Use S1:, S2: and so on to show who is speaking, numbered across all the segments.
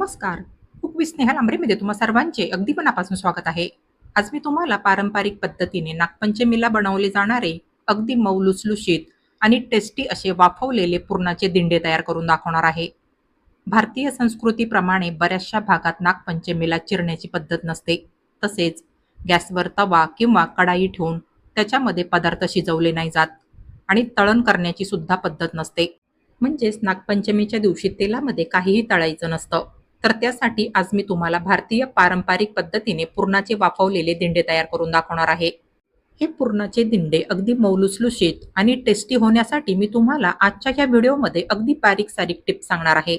S1: नमस्कार. कुक स्नेहल स्नेहा तुम्हा सर्वांचे अगदी मनापासून स्वागत आहे. आज मी तुम्हाला पारंपरिक पद्धतीने नागपंचमीला बनवले जाणारे अगदी मऊ लुसलुशीत आणि टेस्टी असे वाफवलेले पुरणाचे दिंडे तयार करून दाखवणार आहे. भारतीय संस्कृतीप्रमाणे बऱ्याचशा भागात नागपंचमीला चिरण्याची पद्धत नसते. तसेच गॅसवर तवा किंवा कढाई ठेवून त्याच्यामध्ये पदार्थ शिजवले नाही जात आणि तळण करण्याची सुद्धा पद्धत नसते. म्हणजेच नागपंचमीच्या दिवशी तेलामध्ये काहीही तळायचं नसतं. तर त्यासाठी आज मी तुम्हाला भारतीय पारंपरिक पद्धतीने पुरणाचे वाफवलेले दिंडे तयार करून दाखवणार आहे. हे पुरणाचे दिंडे अगदी मौलुसलुशीत आणि टेस्टी होण्यासाठी मी तुम्हाला आजच्या या व्हिडिओमध्ये अगदी बारीक सारीक टिप्स सांगणार आहे.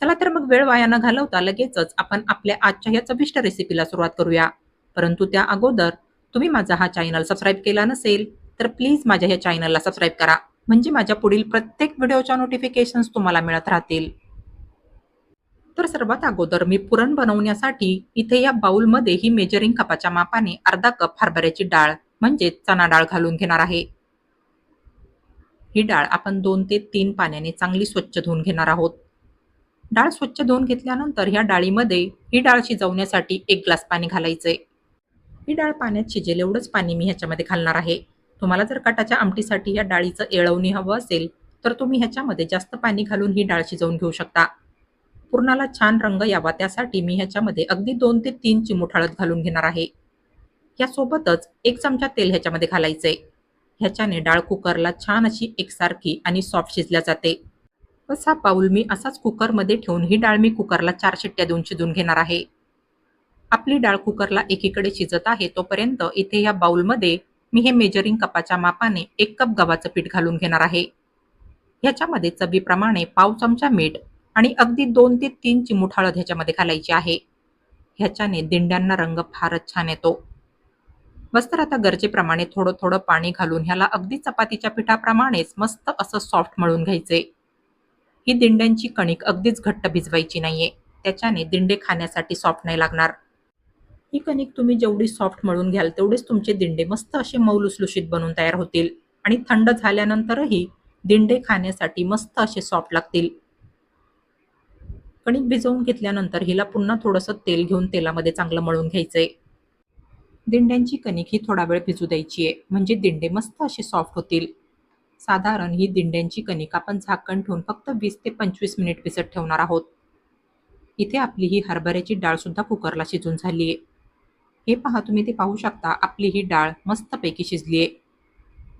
S1: चला तर मग वेळ वाया न घालवता लगेचच आपण आपल्या आजच्या या चविष्ट रेसिपीला सुरुवात करूया. परंतु त्या अगोदर तुम्ही माझा हा चॅनल सबस्क्राईब केला नसेल तर प्लीज माझ्या या चॅनलला सबस्क्राईब करा. म्हणजे माझ्या पुढील प्रत्येक व्हिडिओच्या नोटिफिकेशन्स तुम्हाला मिळत राहतील. तर सर्वात अगोदर मी पुरण बनवण्यासाठी इथे या बाउलमध्ये ही मेजरिंग कपाच्या मापाने अर्धा कप हरभऱ्याची डाळ म्हणजे चणा डाळ घालून घेणार आहे. ही डाळ आपण दोन ते तीन पाण्याने चांगली स्वच्छ धुवून घेणार आहोत. डाळ स्वच्छ धुवून घेतल्यानंतर ह्या डाळीमध्ये ही डाळ शिजवण्यासाठी एक ग्लास पाणी घालायचे. ही डाळ पाण्यात शिजेल एवढंच पाणी मी ह्याच्यामध्ये घालणार आहे. तुम्हाला जर कटाच्या आमटीसाठी या डाळीचं येळवणी हवं असेल तर तुम्ही ह्याच्यामध्ये जास्त पाणी घालून ही डाळ शिजवून घेऊ शकता. पुरणाला छान रंग यावा त्यासाठी मी ह्याच्यामध्ये अगदी दोन ते तीन चिमूट हळद घालून घेणार आहे. यासोबतच एक चमचा तेल ह्याच्यामध्ये घालायचे ह्याच्याने डाळ कुकरला छान अशी एकसारखी आणि सॉफ्ट शिजल्या जाते. असा पाऊल मी असाच कुकरमध्ये ठेवून ही डाळ मी कुकरला चार शिट्ट्या देऊन शिजून घेणार आहे. आपली डाळ कुकरला एकीकडे शिजत आहे तोपर्यंत इथे या बाऊलमध्ये मी हे मेजरिंग कपाच्या मापाने एक कप गव्हाचं पीठ घालून घेणार आहे. ह्याच्यामध्ये चवीप्रमाणे पाव चमचा मीठ आणि अगदी दोन ते तीन चिमूट हळद ह्याच्यामध्ये घालायची आहे. ह्याच्याने दिंड्यांना रंग फारच छान येतो. बस्तर आता गरजेप्रमाणे थोडं थोडं पाणी घालून ह्याला अगदी चपातीच्या पिठाप्रमाणेच मस्त असं सॉफ्ट मळून घ्यायचे. ही दिंड्यांची कणिक अगदीच घट्ट भिजवायची नाहीये. त्याच्याने दिंडे खाण्यासाठी सॉफ्ट नाही लागणार. ही कणिक तुम्ही जेवढी सॉफ्ट मळून घ्याल तेवढेच तुमचे दिंडे मस्त असे मौलुसलुशीत बनून तयार होतील. आणि थंड झाल्यानंतरही दिंडे खाण्यासाठी मस्त असे सॉफ्ट लागतील. कणिक भिजवून घेतल्यानंतर हिला पुन्हा थोडंसं तेल घेऊन तेलामध्ये चांगलं मळून घ्यायचंय. दिंड्यांची कणिक ही थोडा वेळ भिजू द्यायची आहे म्हणजे दिंडे मस्त असे सॉफ्ट होतील. साधारण ही दिंड्यांची कणिक आपण झाकण ठेवून फक्त वीस ते पंचवीस मिनिट भिजत ठेवणार आहोत. इथे आपली ही हरभऱ्याची डाळ सुद्धा कुकरला शिजून झाली आहे हे पहा तुम्ही ते पाहू शकता आपली ही डाळ मस्तपैकी शिजली आहे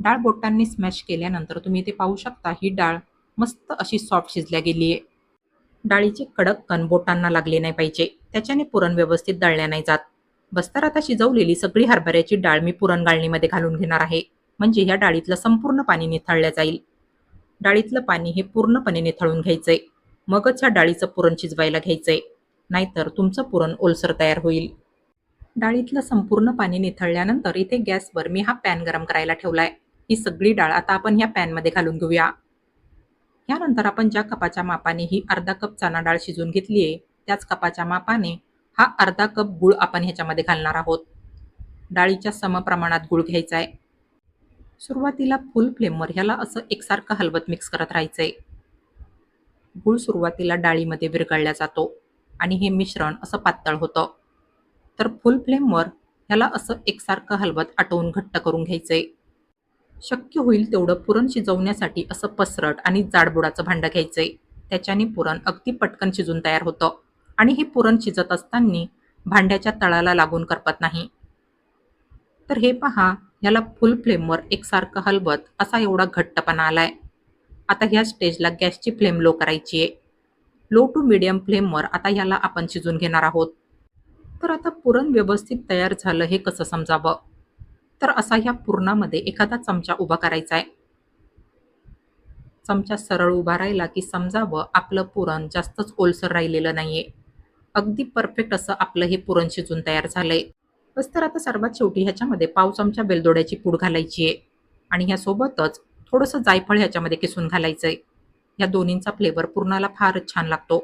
S1: डाळ बोटांनी स्मॅश केल्यानंतर तुम्ही ते पाहू शकता ही डाळ मस्त अशी सॉफ्ट शिजल्या गेली आहे डाळीचे कडक कण बोटांना लागले नाही पाहिजे. त्याच्याने पुरण व्यवस्थित दळल्या नाही जात. बस्तर आता शिजवलेली सगळी हरभऱ्याची डाळ मी पुरण गाळणीमध्ये घालून घेणार आहे. म्हणजे ह्या डाळीतलं संपूर्ण पाणी निथळल्या जाईल. डाळीतलं पाणी हे पूर्णपणे निथळून घ्यायचंय. मगच ह्या डाळीचं पुरण शिजवायला घ्यायचंय. नाहीतर तुमचं पुरण ओलसर तयार होईल. डाळीतलं संपूर्ण पाणी निथळल्यानंतर इथे गॅसवर मी हा पॅन गरम करायला ठेवलाय. ही सगळी डाळ आता आपण ह्या पॅनमध्ये घालून घेऊया. यानंतर आपण ज्या कपाच्या मापाने ही अर्धा कप चणा डाळ शिजून घेतली आहे त्याच कपाच्या मापाने हा अर्धा कप गुळ आपण ह्याच्यामध्ये घालणार आहोत. डाळीच्या समप्रमाणात गुळ घ्यायचा आहे. सुरुवातीला फुल फ्लेमवर ह्याला असं एकसारखं हलवत मिक्स करत राहायचं आहे गुळ सुरुवातीला डाळीमध्ये विरघळला जातो आणि हे मिश्रण असं पातळ होतं. तर फुल फ्लेमवर ह्याला असं एकसारखं हलवत आटवून घट्ट करून घ्यायचंय. शक्य होईल तेवढं पुरण शिजवण्यासाठी असं पसरट आणि जाडबुडाचं भांडं घ्यायचंय. त्याच्याने पुरण अगदी पटकन शिजून तयार होतं. आणि हे पुरण शिजत असताना भांड्याच्या तळाला लागून करपत नाही. तर हे पहा ह्याला फुल फ्लेमवर एकसारखं हलवत असा एवढा घट्टपणा आलाय. आता ह्या स्टेजला गॅसची फ्लेम लो करायची आहे लो टू मिडियम फ्लेमवर आता ह्याला आपण शिजून घेणार आहोत. तर आता पुरण व्यवस्थित तयार झालं हे कसं समजावं? तर असा ह्या पुरणामध्ये एखादा चमचा उभा करायचा आहे. चमचा सरळ उभा राहिला की समजावं आपलं पुरण जास्तच ओलसर राहिलेलं नाहीये. अगदी परफेक्ट असं आपलं हे पुरण शिजून तयार झालंय. बस तर आता सर्वात शेवटी ह्याच्यामध्ये पाव चमचा बेलदोड्याची पूड घालायची आहे. आणि ह्यासोबतच थोडंसं जायफळ ह्याच्यामध्ये किसून घालायचं आहे ह्या दोन्हींचा फ्लेवर पुरणाला फारच छान लागतो.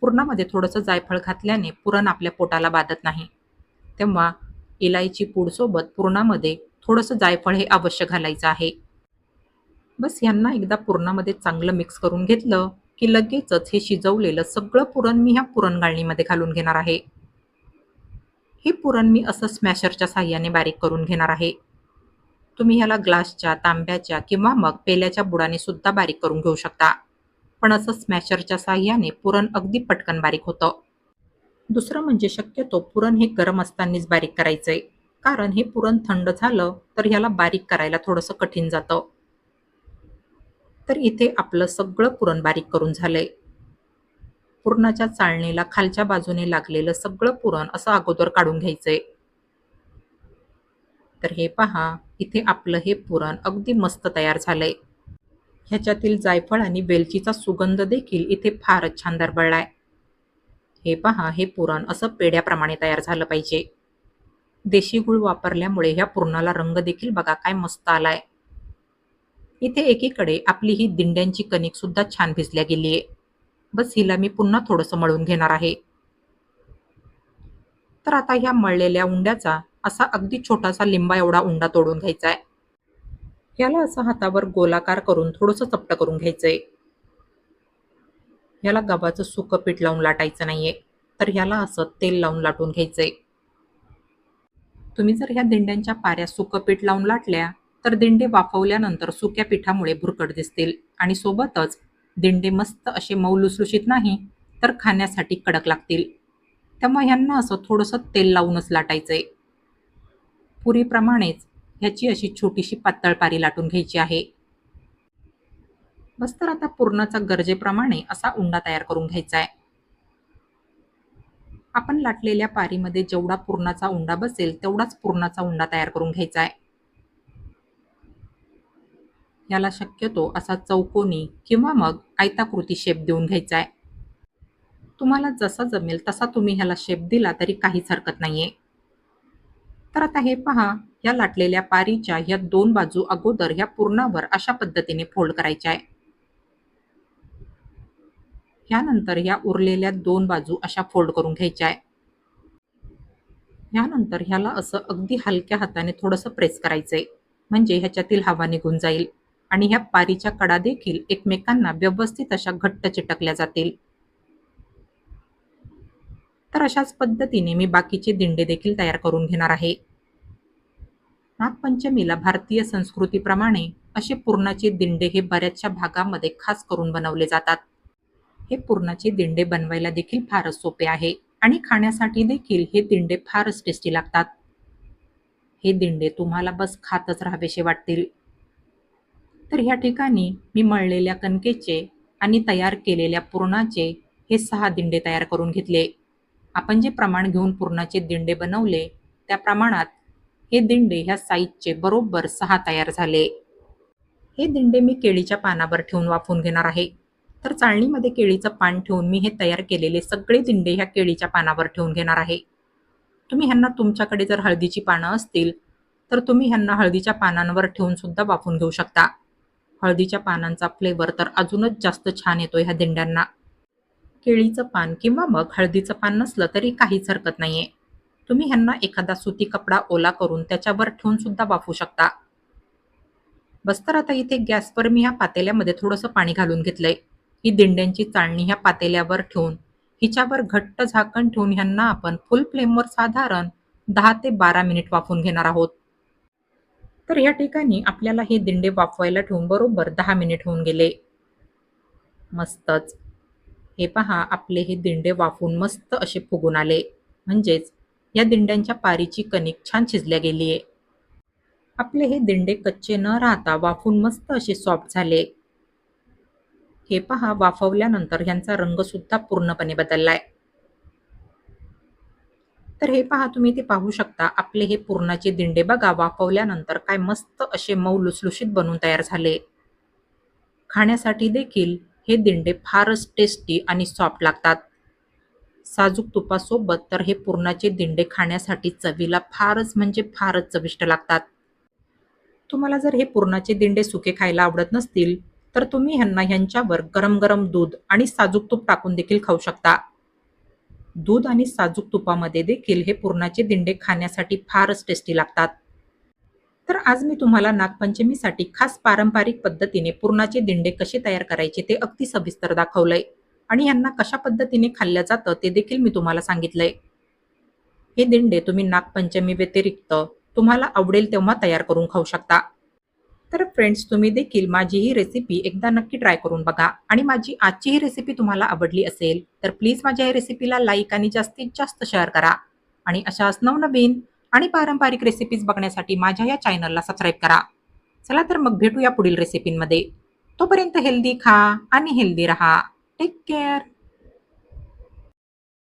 S1: पुरणामध्ये थोडंसं जायफळ घातल्याने पुरण आपल्या पोटाला बाधत नाही. तेव्हा इलायची पूडसोबत पुरणामध्ये थोडंसं जायफळ हे अवश्य घालायचं आहे. बस यांना एकदा पुरणामध्ये चांगलं मिक्स करून घेतलं की लगेचच हे शिजवलेलं सगळं पुरण मी ह्या पुरण गाळणीमध्ये घालून घेणार आहे. हे पुरण मी असं स्मॅशरच्या साह्याने बारीक करून घेणार आहे. तुम्ही ह्याला ग्लासच्या तांब्याच्या किंवा मग पेल्याच्या बुडाने सुद्धा बारीक करून घेऊ शकता. पण असं स्मॅशरच्या साह्याने पुरण अगदी पटकन बारीक होतं. दुसरं म्हणजे शक्यतो पुरण हे गरम असतानाच बारीक करायचं आहे कारण हे पुरण थंड झालं तर ह्याला बारीक करायला थोडंसं कठीण जातं. तर इथे आपलं सगळं पुरण बारीक करून झालंय. पुरणाच्या चाळणीला खालच्या बाजूने लागलेलं सगळं पुरण असं अगोदर काढून घ्यायचंय. तर हे पहा इथे आपलं हे पुरण अगदी मस्त तयार झालंय. ह्याच्यातील जायफळ आणि वेलचीचा सुगंध देखील इथे फारच छान दरबळलाय हे पहा हे पुरण असं पेढ्याप्रमाणे तयार झालं पाहिजे. देशी गुळ वापरल्यामुळे ह्या पुरणाला रंग देखील बघा काय मस्त आलाय. इथे एकीकडे आपली ही दिंड्यांची कणिक सुद्धा छान भिजल्या गेली आहे. बस हिला मी पुन्हा थोडंसं मळून घेणार आहे. तर आता ह्या मळलेल्या उंड्याचा असा अगदी छोटासा लिंबा एवढा उंडा तोडून घ्यायचा आहे याला असं हातावर गोलाकार करून थोडंसं चपट करून घ्यायचंय. ह्याला गव्हाचं सुकं पीठ लावून लाटायचं नाहीये. तर ह्याला असं तेल लावून लाटून घ्यायचंय. तुम्ही जर ह्या दिंड्यांच्या पाऱ्या सुकं पीठ लावून लाटल्या तर दिंडे वाफवल्यानंतर सुक्या पिठामुळे भुरकट दिसतील. आणि सोबतच दिंडे मस्त असे मऊ लुसलुशीत नाही तर खाण्यासाठी कडक लागतील. त्यामुळे ह्यांना असं थोडंसं तेल लावूनच लाटायचंय. पुरीप्रमाणेच ह्याची अशी छोटीशी पातळ पारी लाटून घ्यायची आहे. बस तर आता पूर्णचा गरजेप्रमाणे असा उंडा तयार करून घ्यायचा आहे. आपण लाटलेल्या पारीमध्ये जेवढा पूर्णाचा उंडा बसेल तेवढाच पूर्णाचा उंडा तयार करून घ्यायचा आहे. याला शक्यतो असा चौकोनी किंवा मग आयताकृती शेप देऊन घ्यायचा आहे. तुम्हाला जसा जमेल तसा तुम्ही ह्याला शेप दिला तरी काहीच हरकत नाहीये. तर आता हे पहा या लाटलेल्या पारीच्या ह्या दोन बाजू अगोदर ह्या पूर्णावर अशा पद्धतीने फोल्ड करायच्या आहे. ह्यानंतर ह्या उरलेल्या दोन बाजू अशा फोल्ड करून घ्यायच्या आहे. ह्यानंतर ह्याला असं अगदी हलक्या हाताने थोडंसं प्रेस करायचंय. म्हणजे ह्याच्यातील हवा निघून जाईल. आणि ह्या पारीच्या कडा देखील एकमेकांना व्यवस्थित अशा घट्ट चिटकल्या जातील. तर अशाच पद्धतीने मी बाकीचे दिंडे देखील तयार करून घेणार आहे. नागपंचमीला भारतीय संस्कृतीप्रमाणे असे पूर्णाचे दिंडे हे बऱ्याचशा भागामध्ये खास करून बनवले जातात. हे पुरणाचे दिंडे बनवायला देखील फारच सोपे आहे आणि खाण्यासाठी देखील हे दिंडे फारच टेस्टी लागतात. हे दिंडे तुम्हाला बस खातच राहावेसे वाटतील. तर ह्या ठिकाणी मी मळलेल्या कणकेचे आणि तयार केलेल्या पुरणाचे हे सहा दिंडे तयार करून घेतले. आपण जे प्रमाण घेऊन पुरणाचे दिंडे बनवले त्या प्रमाणात हे दिंडे ह्या साईजचे बरोबर सहा तयार झाले. हे दिंडे मी केळीच्या पानावर ठेवून वाफवून घेणार आहे. तर चाळणीमध्ये केळीचं पान ठेवून मी हे तयार केलेले सगळे दिंडे ह्या केळीच्या पानावर ठेवून घेणार आहे. तुम्ही ह्यांना तुमच्याकडे जर हळदीची पानं असतील तर तुम्ही ह्यांना हळदीच्या पानांवर ठेवून सुद्धा वाफून घेऊ शकता. हळदीच्या पानांचा फ्लेवर तर अजूनच जास्त छान येतो ह्या दिंड्यांना. केळीचं पान किंवा मग हळदीचं पान नसलं तरी काहीच हरकत नाहीये. तुम्ही ह्यांना एखादा सुती कपडा ओला करून त्याच्यावर ठेवून सुद्धा वाफू शकता. बस तर आता इथे गॅसवर मी ह्या पातेल्यामध्ये थोडंसं पाणी घालून घेतलंय. ही दिंड्यांची चाळणी ह्या पातेल्यावर ठेवून हिच्यावर घट्ट झाकण ठेवून ह्यांना आपण फुल फ्लेमवर साधारण दहा ते बारा मिनिट वाफवून घेणार आहोत. तर ह्या ठिकाणी आपल्याला हे दिंडे वाफवायला ठेवून बरोबर दहा मिनिट होऊन गेले. मस्तच. हे पहा आपले हे दिंडे वाफून मस्त असे फुगून आले. म्हणजेच या दिंड्यांच्या पारीची कणिक छान शिजल्या गेली आहे आपले हे दिंडे कच्चे न राहता वाफून मस्त असे सॉफ्ट झाले. हे पहा वाफवल्यानंतर ह्यांचा रंग सुद्धा पूर्णपणे बदललाय. तर हे पहा तुम्ही ते पाहू शकता आपले हे पूर्णाचे दिंडे बघा वाफवल्यानंतर काय मस्त असे मऊ लुसलुशीत बनून तयार झाले. खाण्यासाठी देखील हे दिंडे फारच टेस्टी आणि सॉफ्ट लागतात. साजूक तुपासोबत तर हे पुरणाचे दिंडे खाण्यासाठी चवीला फारच म्हणजे फारच चविष्ट लागतात. तुम्हाला जर हे पुरणाचे दिंडे सुके खायला आवडत नसतील तर तुम्ही ह्यांना ह्यांच्यावर गरम गरम दूध आणि साजूक तूप टाकून देखील खाऊ शकता. दूध आणि साजूक तुपामध्ये देखील हे पुरणाचे दिंडे खाण्यासाठी फारच टेस्टी लागतात. तर आज मी तुम्हाला नागपंचमीसाठी खास पारंपरिक पद्धतीने पुरणाचे दिंडे कसे तयार करायचे ते अगदी सविस्तर दाखवलंय आणि यांना कशा पद्धतीने खाल्लं जातं ते देखील मी तुम्हाला सांगितलंय. हे दिंडे तुम्ही नागपंचमी व्यतिरिक्त तुम्हाला आवडेल तेव्हा तयार करून खाऊ शकता. तर फ्रेंड्स तुम्ही देखील माझी ही रेसिपी एकदा नक्की ट्राय करून बघा. आणि माझी आजची ही रेसिपी तुम्हाला आवडली असेल तर प्लीज माझ्या या रेसिपीला लाईक आणि जास्तीत जास्त शेअर करा. आणि अशाच नवनवीन आणि पारंपरिक रेसिपीज बघण्यासाठी माझ्या या चॅनलला सबस्क्राईब करा. चला तर मग भेटूया पुढील रेसिपींमध्ये तोपर्यंत हेल्दी खा आणि हेल्दी रहा. Take care